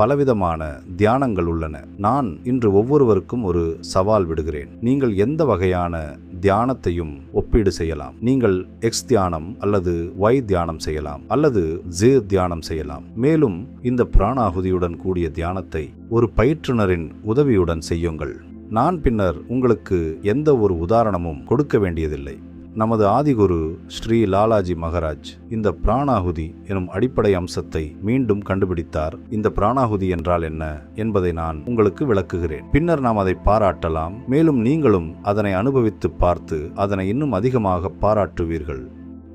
பலவிதமான தியானங்கள் உள்ளன. நான் இன்று ஒவ்வொருவருக்கும் ஒரு சவால் விடுகிறேன். நீங்கள் எந்த வகையான தியானத்தையும் ஒப்பீடு செய்யலாம். நீங்கள் எக்ஸ் தியானம் அல்லது ஒய் தியானம் செய்யலாம் அல்லது ஜே தியானம் செய்யலாம். மேலும் இந்த பிராணாகுதியுடன் கூடிய தியானத்தை ஒரு பயிற்றுனரின் உதவியுடன் செய்யுங்கள். நான் பின்னர் உங்களுக்கு எந்த ஒரு உதாரணமும் கொடுக்க வேண்டியதில்லை. நமது ஆதிகுரு ஸ்ரீ லாலாஜி மகராஜ் இந்த பிராணாகுதி எனும் அடிப்படை அம்சத்தை மீண்டும் கண்டுபிடித்தார். இந்த பிராணாகுதி என்றால் என்ன என்பதை நான் உங்களுக்கு விளக்குகிறேன். பின்னர் நாம் அதை பாராட்டலாம். மேலும் நீங்களும் அதனை அனுபவித்து பார்த்து அதனை இன்னும் அதிகமாக பாராட்டுவீர்கள்.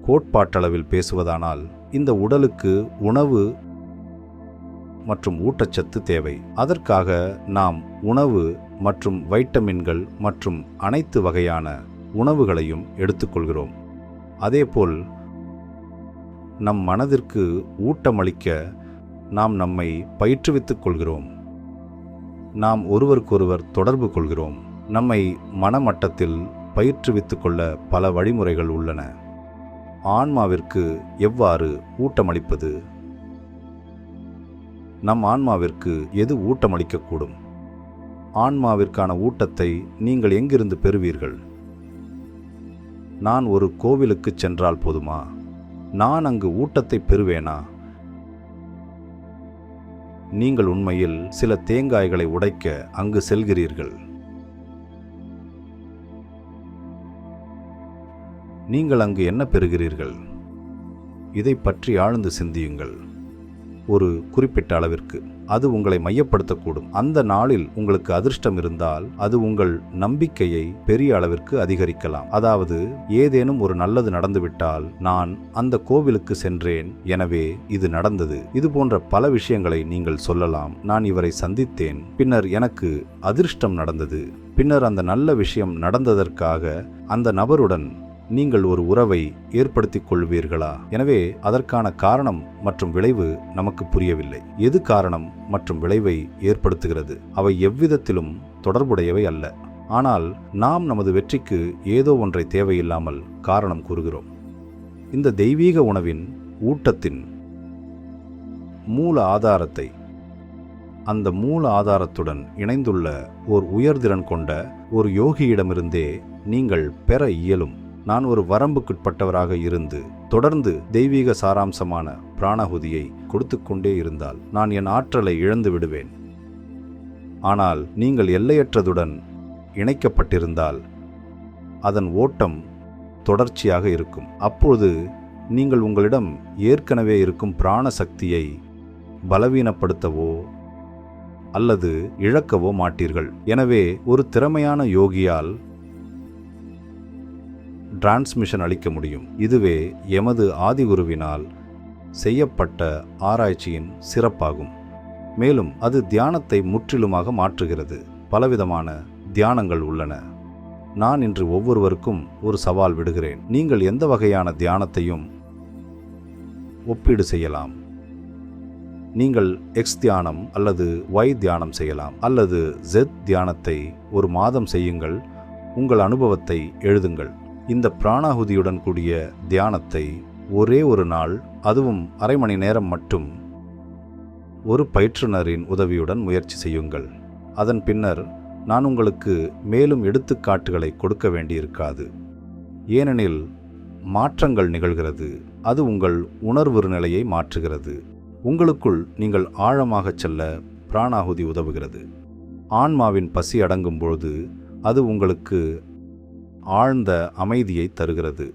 கோட்பாட்டளவில் பேசுவதானால் இந்த உடலுக்கு உணவு மற்றும் ஊட்டச்சத்து தேவை. அதற்காக நாம் உணவு மற்றும் வைட்டமின்கள் மற்றும் அனைத்து வகையான உணவுகளையும் எடுத்துக்கொள்கிறோம். அதேபோல் நம் மனதிற்கு ஊட்டமளிக்க நாம் நம்மை பயிற்றுவித்துக் கொள்கிறோம். நாம் ஒருவருக்கொருவர் தொடர்பு கொள்கிறோம். நம்மை மனமட்டத்தில் பயிற்றுவித்துக் கொள்ள பல வழிமுறைகள் உள்ளன. ஆன்மாவிற்கு எவ்வாறு ஊட்டமளிப்பது? நம் ஆன்மாவிற்கு எது ஊட்டமளிக்கக்கூடும்? ஆன்மாவிற்கான ஊட்டத்தை நீங்கள் எங்கிருந்து பெறுவீர்கள்? நான் ஒரு கோவிலுக்கு சென்றால் போதுமா? நான் அங்கு ஊட்டத்தை பெறுவேனா? நீங்கள் உண்மையில் சில தேங்காய்களை உடைக்க அங்கு செல்கிறீர்கள். நீங்கள் அங்கு என்ன பெறுகிறீர்கள்? இதை பற்றி ஆழ்ந்து சிந்தியுங்கள். ஒரு குறிப்பிட்ட அளவிற்கு. அது உங்களை மையப்படுத்தக்கூடும். அந்த நாளில் உங்களுக்கு அதிர்ஷ்டம் இருந்தால் அது உங்கள் நம்பிக்கையை பெரிய அளவிற்கு அதிகரிக்கலாம். அதாவது ஏதேனும் ஒரு நல்லது நடந்துவிட்டால் நான் அந்த கோவிலுக்கு சென்றேன். எனவே இது நடந்தது. இது போன்ற பல விஷயங்களை நீங்கள் சொல்லலாம். நான் இவரை சந்தித்தேன். பின்னர் எனக்கு அதிர்ஷ்டம் நடந்தது. பின்னர் அந்த நல்ல விஷயம் நடந்ததற்காக அந்த நபருடன் நீங்கள் ஒரு உறவை ஏற்படுத்திக் கொள்வீர்களா எனவே அதற்கான காரணம் மற்றும் விளைவு நமக்கு புரியவில்லை. எது காரணம் மற்றும் விளைவை ஏற்படுத்துகிறது? அவை எவ்விதத்திலும் தொடர்புடையவை அல்ல. ஆனால் நாம் நமது வெற்றிக்கு ஏதோ ஒன்றை தேவையில்லாமல் காரணம் கூறுகிறோம். இந்த தெய்வீக உணவின் ஊட்டத்தின் மூல ஆதாரத்தை அந்த மூல ஆதாரத்துடன் இணைந்துள்ள ஓர் உயர்திறன் கொண்ட ஒரு யோகியிடமிருந்தே நீங்கள் பெற இயலும். நான் ஒரு வரம்புக்குட்பட்டவராக இருந்து தொடர்ந்து தெய்வீக சாராம்சமான பிராணகுதியை கொடுத்து கொண்டே இருந்தால் நான் என் ஆற்றலை இழந்து விடுவேன். ஆனால் நீங்கள் எல்லையற்றதுடன் இணைக்கப்பட்டிருந்தால் அதன் ஓட்டம் தொடர்ச்சியாக இருக்கும். அப்பொழுது நீங்கள் உங்களிடம் ஏற்கனவே இருக்கும் பிராண சக்தியை பலவீனப்படுத்தவோ அல்லது இழக்கவோ மாட்டீர்கள். எனவே ஒரு திறமையான யோகியால் டிரான்ஸ்மிஷன் அளிக்க முடியும். இதுவே எமது ஆதிகுருவினால் செய்யப்பட்ட ஆராய்ச்சியின் சிறப்பாகும். மேலும் அது தியானத்தை முற்றிலுமாக மாற்றுகிறது. பலவிதமான தியானங்கள் உள்ளன. நான் இன்று ஒவ்வொருவருக்கும் ஒரு சவால் விடுகிறேன். நீங்கள் எந்த வகையான தியானத்தையும் ஒப்பீடு செய்யலாம். நீங்கள் எக்ஸ் தியானம் அல்லது ஒய் தியானம் செய்யலாம். அல்லது ஜெத் தியானத்தை ஒரு மாதம் செய்யுங்கள். உங்கள் அனுபவத்தை எழுதுங்கள். இந்த பிராணாகுதியுடன் கூடிய தியானத்தை ஒரே ஒரு நாள் அதுவும் அரை மணி நேரம் மட்டும் ஒரு பயிற்றுனரின் உதவியுடன் முயற்சி செய்யுங்கள். அதன் பின்னர் நான் உங்களுக்கு மேலும் எடுத்துக்காட்டுகளை கொடுக்க வேண்டியிருக்காது. ஏனெனில் மாற்றங்கள் நிகழ்கிறது. அது உங்கள் உணர்வு நிலையை மாற்றுகிறது. உங்களுக்குள் நீங்கள் ஆழமாகச் செல்ல பிராணாகுதி உதவுகிறது. ஆன்மாவின் பசி அடங்கும் பொழுது அது உங்களுக்கு ஆழ்ந்த அமைதியை தருகிறது.